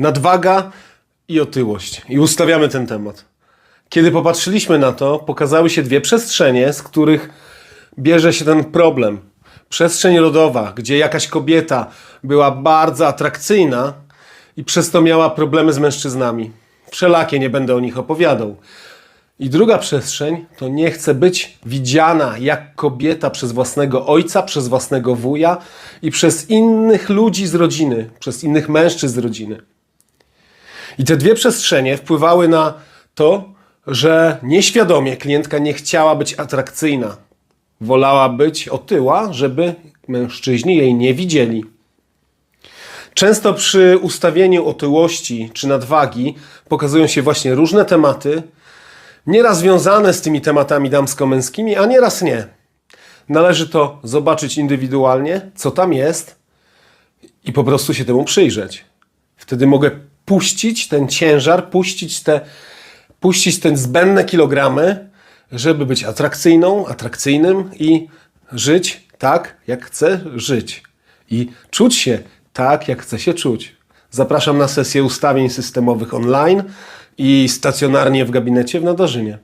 nadwaga i otyłość. I ustawiamy ten temat. Kiedy popatrzyliśmy na to, pokazały się dwie przestrzenie, z których bierze się ten problem. Przestrzeń rodowa, gdzie jakaś kobieta była bardzo atrakcyjna i przez to miała problemy z mężczyznami. Wszelakie nie będę o nich opowiadał. I druga przestrzeń to nie chce być widziana jak kobieta przez własnego ojca, przez własnego wuja i przez innych ludzi z rodziny, przez innych mężczyzn z rodziny. I te dwie przestrzenie wpływały na to, że nieświadomie klientka nie chciała być atrakcyjna. Wolała być otyła, żeby mężczyźni jej nie widzieli. Często przy ustawieniu otyłości czy nadwagi pokazują się właśnie różne tematy, nieraz związane z tymi tematami damsko-męskimi, a nieraz nie. Należy to zobaczyć indywidualnie, co tam jest i po prostu się temu przyjrzeć. Wtedy mogę puścić ten ciężar, puścić te, puścić te zbędne kilogramy, żeby być atrakcyjną, atrakcyjnym i żyć tak, jak chcę żyć. I czuć się tak, jak chcę się czuć. Zapraszam na sesję ustawień systemowych online i stacjonarnie w gabinecie w Nadarzynie.